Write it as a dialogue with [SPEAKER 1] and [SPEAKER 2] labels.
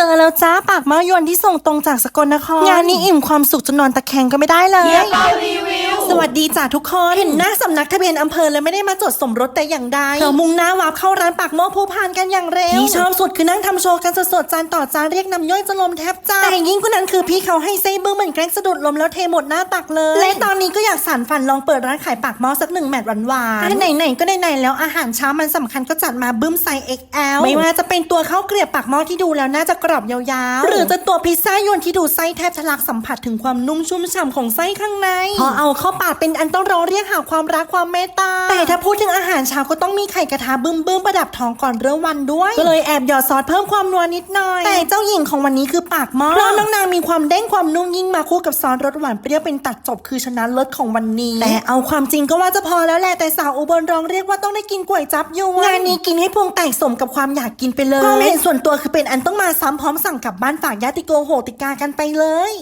[SPEAKER 1] จอแล้วจ้าปากหม้อยวนที่ส่งตรงจากสกลนคร งานนี้อิ่มความสุขจนนอนตะแคงก็ไม่ได้เลย สวัสดีจ้าทุกคน เห็นหน้าสำนักทะเบียนอำเภอแล้วไม่ได้มาจดสมรสแต่อย่างใดเรามุ่งหน้าวาบเข้าร้านปากหม้อผู้พานกันอย่างเร็วที่ชอบสุดคือนั่งทำโชว์กันสดๆจานต่อจานเรียกน้ำย่อยจนลมแทบจ้าแต่ยิ่งกว่านั้นคือพี่เขาให้ไส้เบิ้งเหมือนแกล้งสะดุดลมแล้วเทหมดหน้าตักเลย และตอนนี้ก็อยากสานฝันลองเปิดร้านขายปากหม้อสักหนึ่งแมตช์หวานๆไหนๆก็ไหนๆแล้วอาหารเช้ามันสำคัญก็จัดมาบึ้มไซส์ XL ไม่ว่าจะเป็นตัวข้าวเกรียบปากหม้อที่ดูแล้วน่าจะกรอบยาวๆ หรือจะตัวพิซซ่ายวนที่ดูไส้แทบทะลักสัมผัสถึงความนุ่มชุ่มฉ่ำของไส้ข้างในพอเอาเข้าปากเป็นอันต้องร้องเรียกหาความรักความเมตตา แต่ถ้าพูดถึงอาหารเช้าก็ต้องมีไข่กระทะบึ้มบึ้มๆประดับท้องก่อนเริ่มวันด้วย ก็เลยแอบหยอดซอสเพิ่มความนัวนิดหน่อย แต่เจ้าหญิงของวันนี้คือปากหม้อเพราะน้องนางมีความเด้งความนุ่มยิ่งมาคู่กับซอสรสหวานเปรี้ยวเป็นตัดจบคือชนะเลิศของวันนี้ แต่เอาความจริงก็ว่าจะพอแล้วแหละแต่สาวอุบลร้องเรียกว่าต้องได้กินก๋วยจับยวนงานนี้กินให้พุงแตกสมกับความอยากกินไปเลยความเห็นส่วนตัวคือเป็นอันต้องมาซ้ำพร้อมสั่งกลับบ้านฝากญาติโกโหติกากันไปเลย